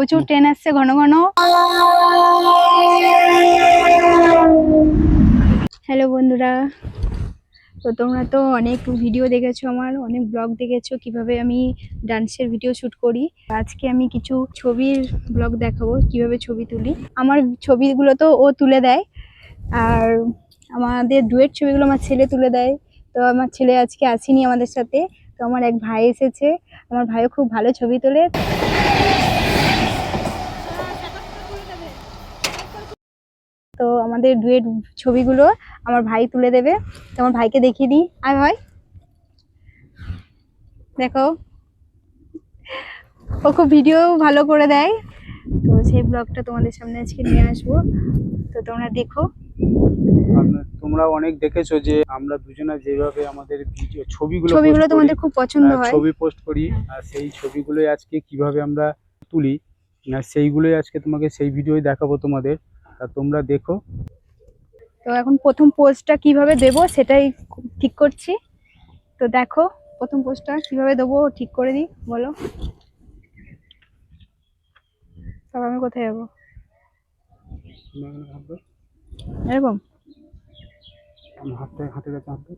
প্রচুর ট্রেন আসছে, ঘন ঘন। হ্যালো বন্ধুরা, তো তোমরা তো অনেক ভিডিও দেখেছ আমার, অনেক ব্লগ দেখেছ কীভাবে আমি ডান্সের ভিডিও শ্যুট করি। আজকে আমি কিছু ছবির ব্লগ দেখাবো, কীভাবে ছবি তুলি। আমার ছবিগুলো তো ও তুলে দেয়, আর আমাদের ডুয়েট ছবিগুলো আমার ছেলে তুলে দেয়। তো আমার ছেলে আজকে আসেনি আমাদের সাথে, তো আমার এক ভাই এসেছে, আমার ভাইও খুব ভালো ছবি তোলে। আমাদের ডুয়েট ছবিগুলো আমার ভাই তুলে দেবে। তো আমার ভাইকে দেখিয়ে দিই। আয় ভাই। দেখো। ও খুব ভিডিও ভালো করে দেয়। তো সেই ব্লগটা তোমাদের সামনে আজকে নিয়ে আসব। তো তোমরা দেখো। তোমরা অনেক দেখেছ যে আমরা দুজনা যেভাবে আমাদের ভিডিও ছবিগুলো ছবিগুলো তোমাদের খুব পছন্দ হয় ছবি পোস্ট করি। আর সেই ছবিগুলোই আজকে কীভাবে আমরা তুলি আর সেইগুলোই আজকে তোমাকে সেই ভিডিওই দেখাবো তোমাদের। তা তোমরা দেখো। তো এখন প্রথম পোস্টটা কীভাবে দেব সেটাই ঠিক করছি। তো দেখো প্রথম পোস্টটা কীভাবে দেবো ঠিক করে দিই বলো। তবে আমি কোথায় যাব? এরকম? হাতে হাতে কাছে হাতে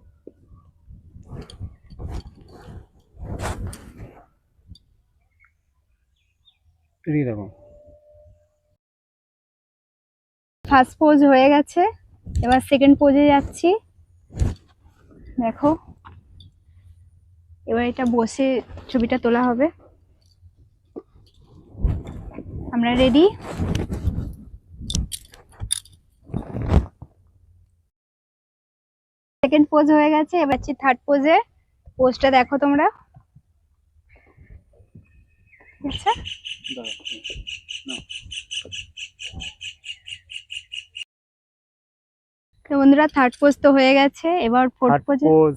এদিকে ফার্স্ট পোজ হয়ে গেছে। এবার সেকেন্ড পোজে যাচ্ছি। দেখো। এবার এটা বসে ছবিটা তোলা হবে। আমরা রেডি সেকেন্ড পোজ হয়ে গেছে। এবার হচ্ছে থার্ড পোজে পোজটা দেখো তোমরা। আচ্ছা। তো বন্ধুরা থার্ড পোজ তো হয়ে গেছে। এবার fourth pose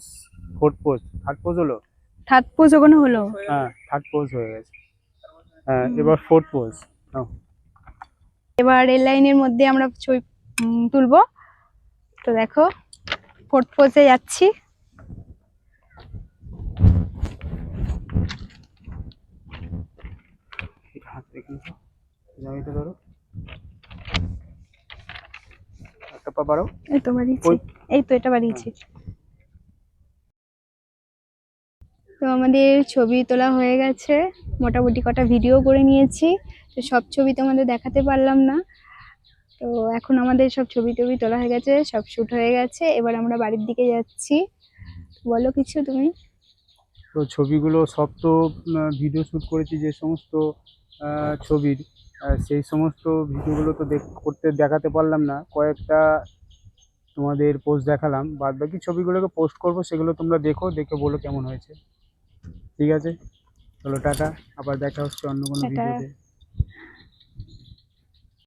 fourth pose third pose হলো? থার্ড পোজ ওখানে হলো। হ্যাঁ থার্ড পোজ হয়ে গেছে। হ্যাঁ এবার ফোর্থ পোজ এবার রেল লাইনের মধ্যে আমরা ছবি তুলবো। তো দেখো ফোর্থ পোজে যাচ্ছি। হাত দেখে নিও জামাইটা ধরো। একটা পা বাড়াও এই তো বাড়িয়েছি। এই তো এটা বাড়িয়েছি। তো আমাদের ছবি তোলা হয়ে গেছে। মোটামুটি কটা ভিডিও করে নিয়েছি। তো সব ছবি তোমাদের দেখাতে পারলাম না। তো এখন আমাদের সব ছবি টবি তোলা হয়ে গেছে সব শ্যুট হয়ে গেছে। এবার আমরা বাড়ির দিকে যাচ্ছি। বলো কিছু তুমি? তো ছবিগুলো সব তো ভিডিও শ্যুট করেছি যে সমস্ত ছবির। সেই সমস্ত ভিডিওগুলো তো দেখ করতে দেখাতে পারলাম না। কয়েকটা তোমাদের পোস্ট দেখালাম। বাদ বাকি ছবিগুলোকে পোস্ট করব সেগুলো তোমরা দেখো দেখে বলো কেমন হয়েছে। ঠিক আছে? চলো টাটা। আবার দেখা হচ্ছে অন্য কোনো ভিডিওতে